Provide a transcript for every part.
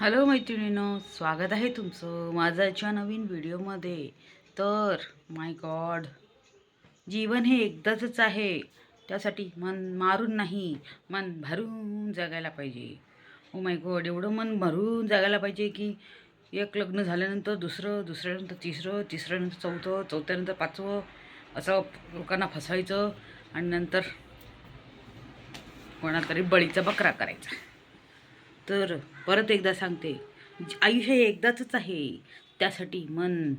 Hello मैत्रिणीनो स्वागत आहे तुमचं माझ्याच्या नवीन व्हिडिओमध्ये. तर माय गॉड जीवन हे एकदाच आहे. त्यासाठी मन मारून नाही मन भरून जगायला पाहिजे. ओ माय गॉड एवढं मन भरून जगायला पाहिजे की एक लग्न झाल्यानंतर दुसरं दुसऱ्यानंतर तिसरं तिसऱ्यानंतर चौथं चौथ्यानंतर पाचवं असं लोकांना फसवायचं आणि नंतर कोणातरी बळीचा बकरा करायचा. तर परत एकदा सांगते आयुष्य एकदाच आहे. त्यासाठी मन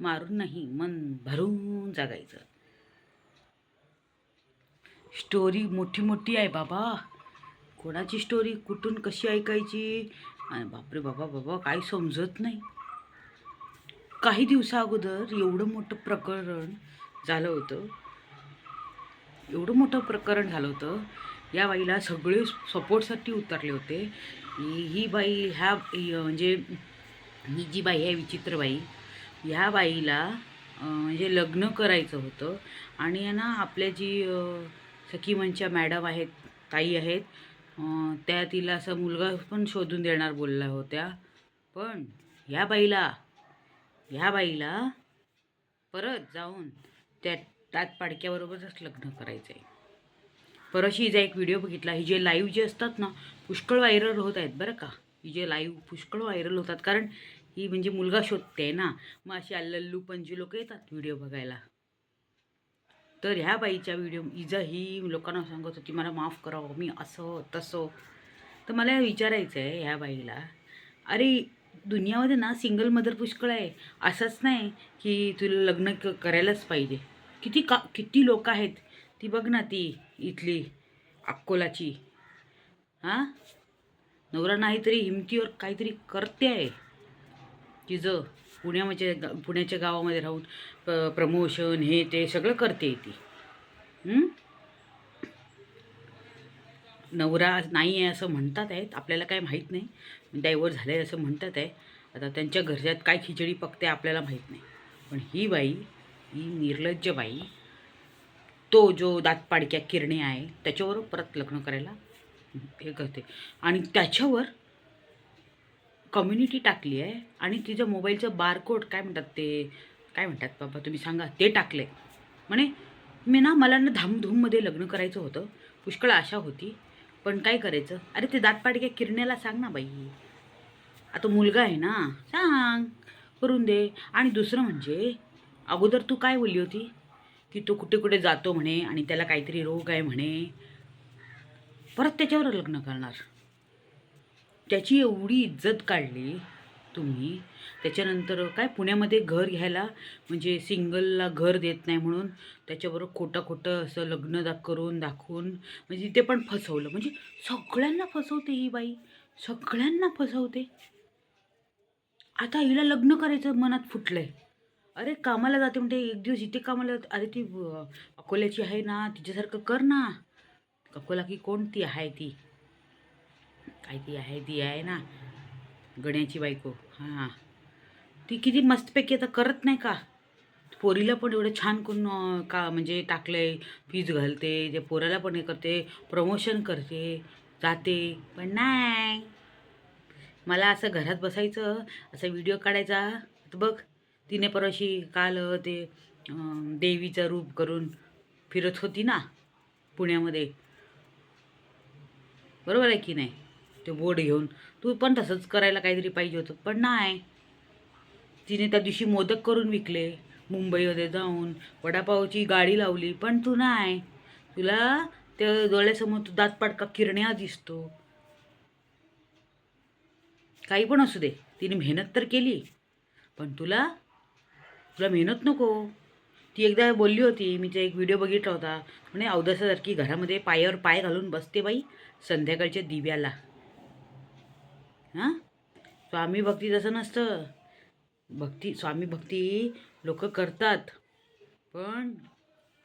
मारून नाही मन भरून जगायचं. स्टोरी मोठी मोठी आहे बाबा. कोणाची स्टोरी कुठून कशी ऐकायची? आणि बापरे बाबा बाबा काही समजत नाही. काही दिवसा अगोदर एवढं मोठं प्रकरण झालं होतं. एवढं मोठं प्रकरण झालं होतं. या बाईला सगळे सपोर्टसाठी उतरले होते. ही बाई ह्या म्हणजे ही जी बाई आहे विचित्र बाई ह्या बाईला म्हणजे लग्न करायचं होतं. आणि आहे ना आपल्या जी सखी सखीमनच्या मॅडम आहेत ताई आहेत त्या तिला असं मुलगा पण शोधून देणार बोलल्या होत्या. पण ह्या बाईला ह्या बाईला परत जाऊन त्या त्यात पाडक्याबरोबरच लग्न करायचं आहे परशी हिचा एक व्हिडिओ बघितला. ही जे लाईव्ह जे असतात ना पुष्कळ व्हायरल होत आहेत बरं का. ही जे लाईव्ह पुष्कळ व्हायरल होतात. कारण ही म्हणजे मुलगा शोधते आहे ना. मग अशी अल्लल्लू पंजी लोक येतात व्हिडिओ बघायला. तर ह्या बाईच्या व्हिडिओ इजा ही लोकांना सांगत होती मला माफ करावं मी असं तसं. तर मला विचारायचं आहे ह्या बाईला अरे दुनियामध्ये ना सिंगल मदर पुष्कळ आहे. असंच नाही की तुला लग्न क करायलाच पाहिजे. किती का किती लोक आहेत? ती बघ ना ती. इथली अक्कोलाची. हां? नवरा नाहीतरी हिमतीवर काहीतरी करते आहे तिचं पुण्यामध्ये पुण्याच्या गावामध्ये राहून प प्रमोशन हे ते सगळं करते ती. नवरा नाही आहे असं म्हणतात आहेत. आपल्याला काय माहीत नाही. डायव्हर झालं आहे असं म्हणतात आहे आता त्यांच्या घरच्यात काय खिचडी पकते आपल्याला माहीत नाही. पण ही बाई ही निर्लज्ज बाई तो जो दातपाडक्या किरणे आहे त्याच्यावर परत लग्न करायला हे करते. आणि त्याच्यावर कम्युनिटी टाकली आहे आणि तिचं मोबाईलचं बारकोड काय म्हणतात ते काय म्हणतात बाबा तुम्ही सांगा ते टाकले म्हणे मी ना मला ना धामधूममध्ये लग्न करायचं होतं. पुष्कळ आशा होती पण काय करायचं? अरे ते दातपाडक्या किरण्याला सांग ना बाई. आता मुलगा आहे ना सांग करून दे. आणि दुसरं म्हणजे अगोदर तू काय बोलली होती? की तो कुठे कुठे जातो म्हणे आणि त्याला काहीतरी रोग आहे म्हणे. परत त्याच्यावर लग्न करणार. त्याची एवढी इज्जत काढली तुम्ही. त्याच्यानंतर काय पुण्यामध्ये घर घ्यायला म्हणजे सिंगलला घर देत नाही म्हणून त्याच्याबरोबर खोटं खोटं असं लग्न दा करून दाखवून म्हणजे ते पण फसवलं. म्हणजे सगळ्यांना फसवते ही बाई. सगळ्यांना फसवते. आता हिला लग्न करायचं मनात फुटलं आहे अरे कामाला जाते म्हणते एक दिवस इथे कामाला जाते. अरे ती अकोल्याची आहे ना तिच्यासारखं कर ना. अकोला की कोणती आहे ती? काय ती आहे ती आहे ना. गण्याची बायको. हां. ती किती मस्तपैकी आता करत नाही का? पोरीला पण एवढं छान करून का म्हणजे टाकलंय फीज घालते ते पोराला पण हे करते प्रमोशन करते जाते. पण नाही. मला असं घरात बसायचं असा व्हिडिओ काढायचा. तर बघ. तिने परशी काल ते देवीचं रूप करून फिरत होती ना पुण्यामध्ये. बरोबर आहे की नाही? ते बोर्ड घेऊन. तू पण तसंच करायला काहीतरी पाहिजे होतं पण नाही. तिने त्या दिवशी मोदक करून विकले मुंबईमध्ये जाऊन. वडापावची गाडी लावली पण तू नाही. तुला त्या डोळ्यासमोर तू दातपाडका किरण्या दिसतो. काही पण असू दे तिने मेहनत तर केली पण तुला तुला मेहनत नको. ती एकदा बोलली होती मी ते एक व्हिडिओ बघितला होता. म्हणे अवदसासारखी घरामध्ये पायावर पाय घालून बसते बाई संध्याकाळच्या दिव्याला. हां? स्वामी भक्ती तसं नसतं. भक्ती स्वामी भक्ती लोक करतात. पण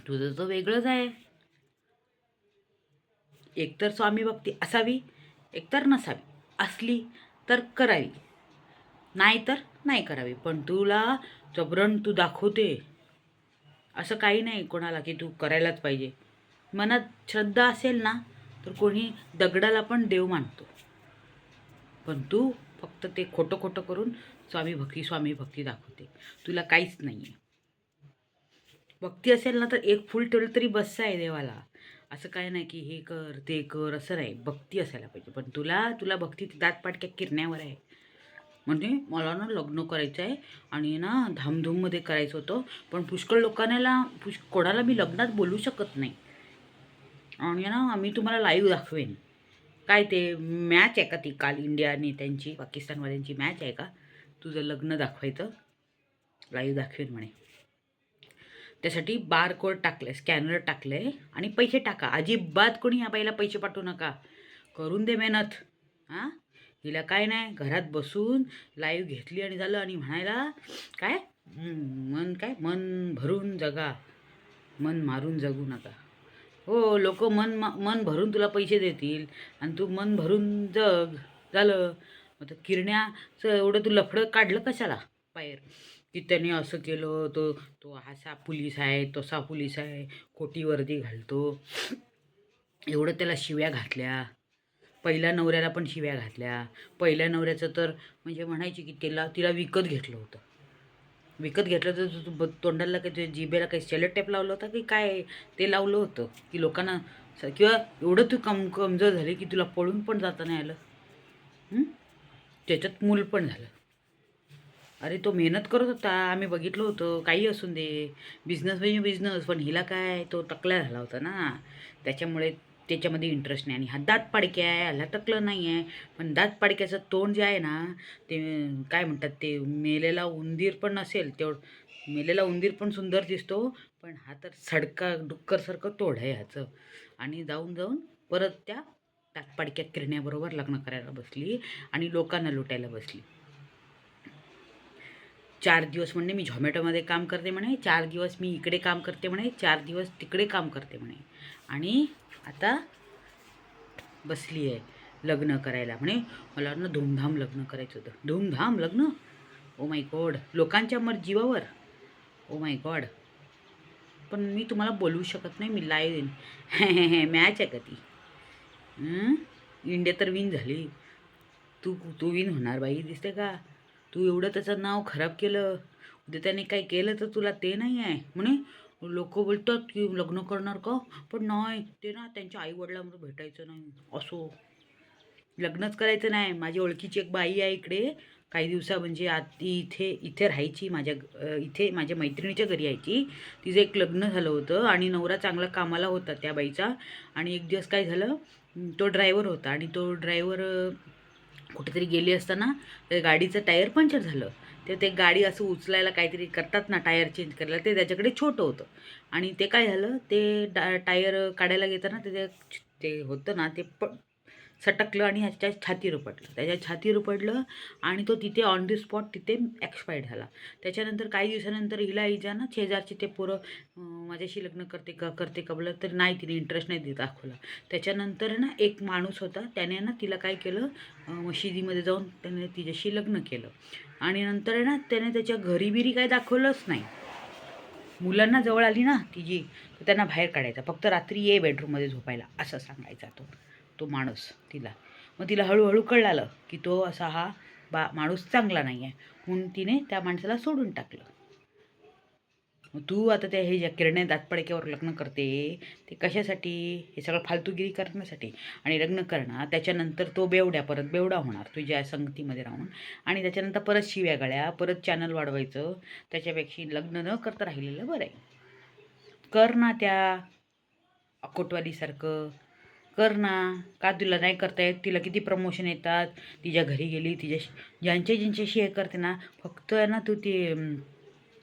तुझं तर वेगळंच आहे. एकतर स्वामी भक्ती असावी एकतर नसावी असली तर करावी. नाही तर नाही करावी. पण तुला जबरण तू दाखवते. असं काही नाही कोणाला की तू करायलाच पाहिजे. मनात श्रद्धा असेल ना तर कोणी दगडाला पण देव मानतो. पण तू फक्त ते खोटं खोटं करून स्वामी भक्ती स्वामी भक्ती दाखवते. तुला काहीच नाही आहे भक्ती असेल ना तर एक फुल ठेवलं तरी बस्स आहे देवाला. असं काय नाही की हे कर ते कर असं नाही. भक्ती असायला पाहिजे. पण तुला तुला भक्ती दातपाटक्या किरण्यावर आहे. म्हणजे मला ना लग्न करायचं आहे आणि ना धामधूममध्ये करायचं होतं. पण पुष्कळ लोकांना पुष कोणाला मी लग्नात बोलू शकत नाही. आणि ना आम्ही तुम्हाला लाईव्ह दाखवेन. काय ते मॅच आहे का ती? काल इंडिया आणि त्यांची पाकिस्तानवाल्यांची मॅच आहे का? तुझं लग्न दाखवायचं. लाईव्ह दाखवेन म्हणे. त्यासाठी बारकोड टाकलं आहे स्कॅनर टाकलं आहे आणि पैसे टाका. अजिबात कोणी या बाईला पैसे पाठवू नका. करून दे मेहनत. हां? हिला काय नाही घरात बसून लाईव्ह घेतली आणि झालं आणि म्हणायला काय? मन काय? मन भरून जगा. मन मारून जगू नका. हो लोक मन मा- मन भरून तुला पैसे देतील आणि तू मन भरून जग. झालं. मग तर किरण्याचं एवढं तू लफडं काढलं कशाला? बाहेर. की त्याने असं केलं तो तो असा पोलीस आहे तसा पोलीस आहे खोटी वर्दी घालतो. एवढं त्याला शिव्या घातल्या. पहिल्या नवऱ्याला पण शिव्या घातल्या. पहिल्या नवऱ्याचं तर म्हणजे म्हणायची की तिला तिला विकत घेतलं होतं. विकत घेतलं तर तू- तोंडाला काही ते जिभेला काही सेलेट टेप लावलं होतं की काय? ते लावलं होतं की लोकांना किंवा एवढं तू कम कमजोर झाली की तुला पळून पण जाता नाही आलं. त्याच्यात मूल पण झालं. अरे तो मेहनत करत होता. आम्ही बघितलं होतं. काही असून दे. बिझनेस म्हणजे बिझनेस पण हिला काय? तो टकला झाला होता ना. त्याच्यामुळे त्याच्यामध्ये इंटरेस्ट नाही. आणि हा दात पाडक्या आहे ह्याला टकलं नाही आहे. पण दात पाडक्याचं तोंड जे आहे ना ते काय म्हणतात ते मेलेला उंदीर पण असेल तेवढं मेलेला उंदीर पण सुंदर दिसतो. पण हा तर सडका डुक्करसारखं तोड आहे ह्याचं. आणि जाऊन जाऊन परत त्या दातपाडक्या किरण्याबरोबर लग्न करायला बसली आणि लोकांना लुटायला बसली. चार दिवस म्हणजे मी झोमॅटोमध्ये काम करते म्हणे चार दिवस मी इकडे काम करते म्हणे चार दिवस तिकडे काम करते म्हणे. आणि आता बसली आहे लग्न करायला म्हणे. मला ना धूमधाम लग्न करायचं होतं. धूमधाम लग्न? ओ माय गॉड लोकांच्या मर जीवावर? ओ माय गॉड पण मी तुम्हाला बोलवू शकत नाही मी लाईव्ह देईन मॅच आहे का ती? इंडिया तर विन झाली. तू तू विन होणार बाई दिसते का? तू एवढं त्याचं नाव खराब केलं उद्या त्याने काही केलं तर तुला ते नाही आहे. म्हणे लोक बोलतात की लग्न करणार का? पण नाही ते ना त्यांच्या आईवडिलांमध्ये भेटायचं नाही. असो. लग्नच करायचं नाही. माझी ओळखीची एक बाई आहे इकडे. काही दिवसा म्हणजे आधी इथे इथे राहायची माझ्या इथे माझ्या मैत्रिणीच्या घरी यायची. तिचं एक लग्न झालं होतं आणि नवरा चांगला कामाला होता त्या बाईचा. आणि एक दिवस काय झालं तो ड्रायव्हर होता आणि तो ड्रायव्हर कुठेतरी गेली असताना त्या गाडीचं टायर पंक्चर झालं. तर ते गाडी असं उचलायला काहीतरी करतात ना टायर चेंज करायला ते त्याच्याकडे छोटं होतं. आणि ते काय झालं ते डा टायर काढायला घेताना ते ते होतं ना ते प सटकलं आणि ह्याच्या छातीवर पडलं त्याच्या छातीवर पडलं आणि तो तिथे ऑन द स्पॉट तिथे एक्सपायर्ड झाला. त्याच्यानंतर काही दिवसानंतर हिला इजा ना शेजारचे ते पोरं माझ्याशी लग्न करते का करते का तर नाही तिने इंटरेस्ट नाही देत दाखवला. त्याच्यानंतर ना एक माणूस होता त्याने ना तिला काय केलं मशिदीमध्ये जाऊन त्याने तिच्याशी लग्न केलं. आणि नंतर आहे ना त्याने त्याच्या घरी बिरी काय दाखवलंच नाही. मुलांना जवळ आली ना तिची तर त्यांना बाहेर काढायचा. फक्त रात्री ये बेडरूममध्ये झोपायला असं सांगायचा तो. तो माणूस तिला. मग तिला हळूहळू कळलं की तो असा हा बा माणूस चांगला नाही आहे म्हणून तिने त्या माणसाला सोडून टाकलं. मग तू आता त्या हे ज्या किरण्या दातपडक्यावर लग्न करते ते कशासाठी? हे सगळं फालतूगिरी करण्यासाठी. आणि लग्न करणं त्याच्यानंतर तो बेवड्या परत बेवडा होणार. तुझ्या संगतीमध्ये राहून. आणि त्याच्यानंतर परत शिव्या गळ्या परत चॅनल वाढवायचं. त्याच्यापेक्षा लग्न न करता राहिलेलं बरं आहे. कर ना त्या अकोटवालीसारखं. कर ना. का तुला नाही करता येत. तिला किती प्रमोशन येतात. तिच्या घरी गेली तिच्या ज्यांच्या ज्यांच्याशी हे करते ना फक्त आहे ना तू ते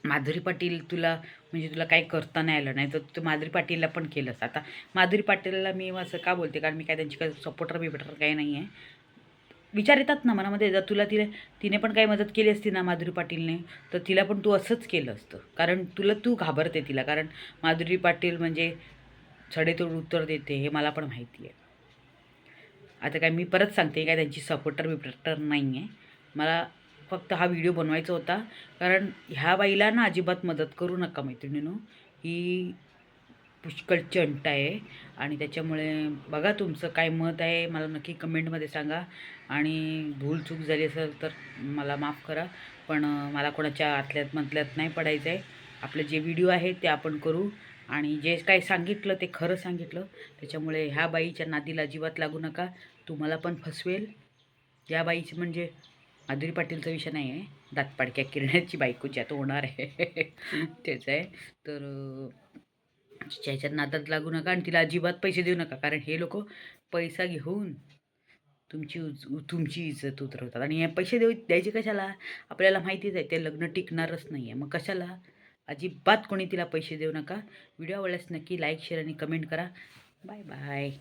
माधुरी पाटील तुला म्हणजे तुला काही करता नाही आलं. नाही तर तू माधुरी पाटीलला पण केलंस. आता माधुरी पाटीलला मी असं का बोलते? कारण मी काय त्यांची काही सपोर्टर बिपोर्टर काही नाही आहे. विचार येतात ना मनामध्ये. जर तुला तिने तिने पण काही मदत केली असती ना माधुरी पाटीलने तर तिला पण तू असंच केलं असतं. कारण तुला तू घाबरते तिला. कारण माधुरी पाटील म्हणजे सडेतोड उत्तर देते हे मला पण माहिती आहे. आता काय मी परत सांगते काय त्यांची सपोर्टर बिपोर्टर नाही आहे मला फक्त हा व्हिडिओ बनवायचा होता. कारण ह्या बाईला ना अजिबात मदत करू नका मैत्रिणीनं. ही पुष्कळ चंट आहे आणि त्याच्यामुळे बघा तुमचं काय मत आहे मला नक्की कमेंटमध्ये सांगा. आणि भूल चूक झाली असेल तर मला माफ करा. पण मला कोणाच्या आतल्यात मधल्यात नाही पडायचं आहे आपले जे व्हिडिओ आहे ते आपण करू. आणि जे काही सांगितलं ते खरं सांगितलं. त्याच्यामुळे ह्या बाईच्या नादीला अजिबात लागू नका. तुम्हाला पण फसवेल. या बाईची म्हणजे माधुरी पाटीलचा विषय नाही आहे दातपाडक्या किरण्याची बायको ज्यात होणार आहे. तेच आहे. तर त्याच्यात नादात लागू नका आणि तिला अजिबात पैसे देऊ नका. कारण हे लोक पैसा घेऊन तुमची उज- तुमची इज्जत उतरवतात. आणि हे पैसे देऊ द्यायचे कशाला? आपल्याला माहितीच आहे ते लग्न टिकणारच नाही आहे मग कशाला? अजिबात कोणी तिला पैसे देऊ नका. व्हिडिओ आवडल्यास नक्की लाईक शेअर आणि कमेंट करा. Bye bye